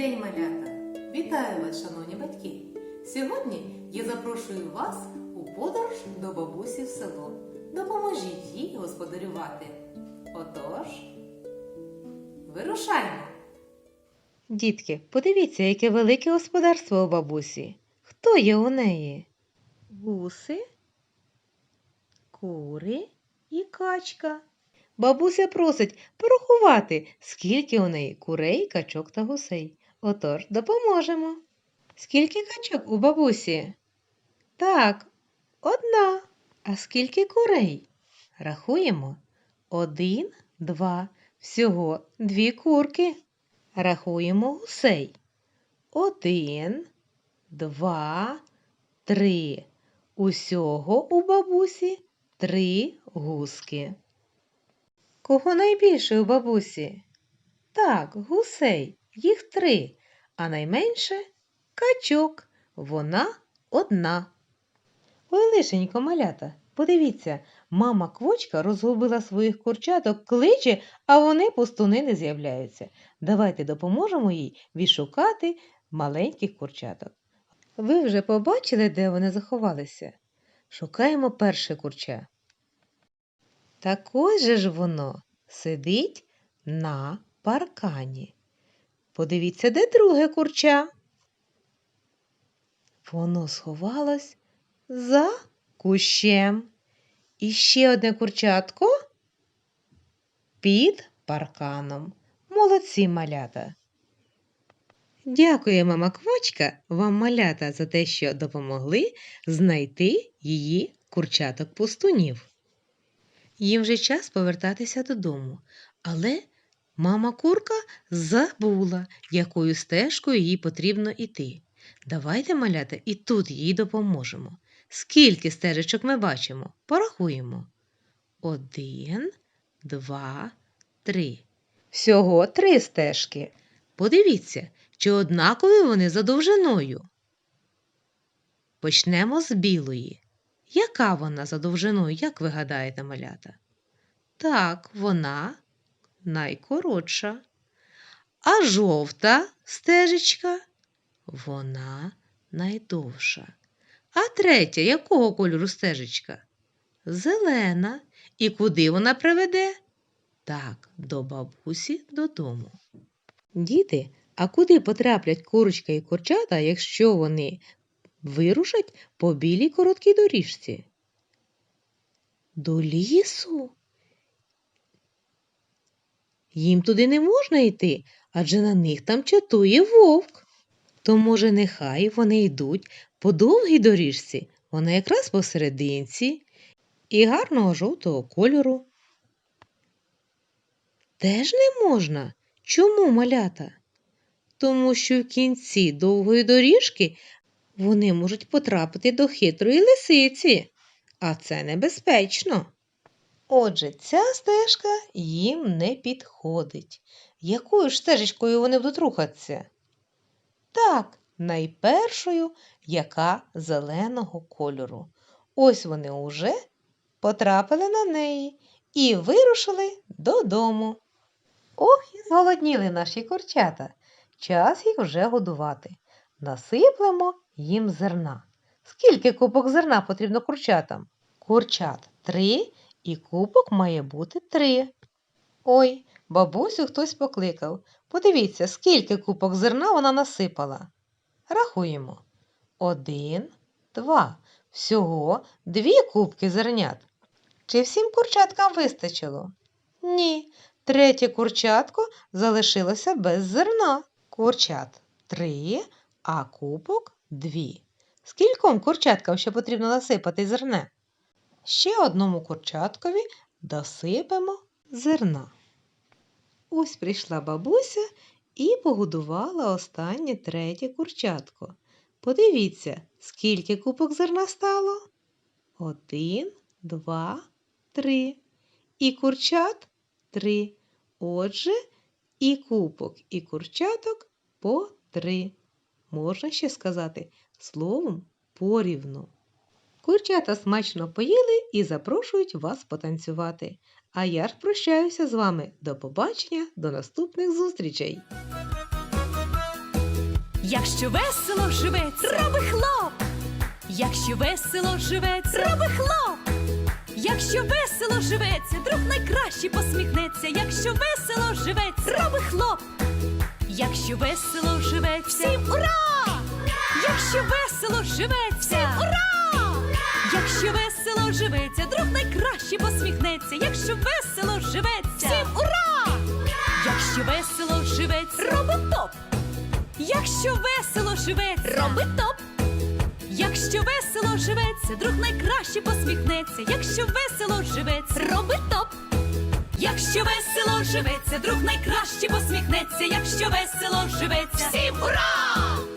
день, малята! Вітаю вас, шановні батьки! Сьогодні я запрошую вас у подорож до бабусі в село. Допоможіть їй господарювати. Отож, вирушаймо! Дітки, подивіться, яке велике господарство у бабусі. Хто є у неї? Гуси, кури і качка. Бабуся просить порахувати, скільки у неї курей, качок та гусей. Отож, допоможемо. Скільки качок у бабусі? Так, одна. А скільки курей? Рахуємо. Один, два. Всього дві курки. Рахуємо гусей. Один, два, три. Усього у бабусі три гуски. Кого найбільше у бабусі? Так, гусей, їх три, а найменше качок. Вона одна. Ой, лишенько, малята, подивіться, мама квочка розгубила своїх курчаток, кличе, а вони пустуни не з'являються. Давайте допоможемо їй відшукати маленьких курчаток. Ви вже побачили, де вони заховалися? Шукаємо перше курча. Так ось же ж воно сидить на паркані. Подивіться, де друге курча. Воно сховалось за кущем. І ще одне курчатко під парканом. Молодці малята. Дякує мама Квочка вам малята за те, що допомогли знайти її курчаток пустунів. Їм вже час повертатися додому, але мама курка забула, якою стежкою їй потрібно йти. Давайте, малята, і тут їй допоможемо. Скільки стежечок ми бачимо? Порахуємо. Один, два, три. Всього три стежки. Подивіться, чи однакові вони за довжиною. Почнемо з білої. Яка вона за довжиною, як ви гадаєте, малята? Так, вона найкоротша. А жовта стежечка вона найдовша. А третя, якого кольору стежечка? Зелена. І куди вона приведе? Так, до бабусі додому. Діти, а куди потраплять курочка і курчата, якщо вони вирушать по білій короткій доріжці? До лісу. Їм туди не можна йти, адже на них там чатує вовк. То, може, нехай вони йдуть по довгій доріжці, вона якраз посерединці і гарного жовтого кольору. Теж не можна. Чому малята? Тому що в кінці довгої доріжки вони можуть потрапити до хитрої лисиці, а це небезпечно. Отже, ця стежка їм не підходить. Якою ж стежечкою вони будуть рухатися? Так, найпершою, яка зеленого кольору. Ось вони уже потрапили на неї і вирушили додому. Ох, і зголодніли наші курчата. Час їх вже годувати. Насиплемо їм зерна. Скільки кубок зерна потрібно курчатам? Курчат три, і кубок має бути три. Ой, бабусю хтось покликав. Подивіться, скільки кубок зерна вона насипала. Рахуємо. Один, два. Всього дві кубки зернят. Чи всім курчаткам вистачило? Ні. Третє курчатко залишилося без зерна. Курчат три, а кубок дві. Скільком курчаткам ще потрібно насипати зерне? Ще одному курчаткові досипемо зерна. Ось прийшла бабуся і погодувала останнє третє курчатко. Подивіться, скільки кубок зерна стало? Один, два, три. І курчат три. Отже, і кубок, і курчаток по три. Можна ще сказати словом порівну. Курчата смачно поїли і запрошують вас потанцювати. А я ж прощаюся з вами. До побачення, до наступних зустрічей! Якщо весело живеться, роби хлоп. Якщо весело живеться, роби хлоп. Якщо весело живеться, друг найкраще посміхнеться. Якщо весело живеться, роби хлоп. Якщо весело живеться, всім ура! Якщо весело живеться, всім ура! Якщо весело живеться, друг найкраще посміхнеться. Якщо весело живеться, всім ура! Якщо весело живеться, роби топ. Якщо весело живеться, роби топ. Якщо весело живеться, друг найкраще посміхнеться. Якщо весело живеться, роби топ. Якщо весело живеться, друг найкраще посміхнеться. Якщо весело живеться, всім ура!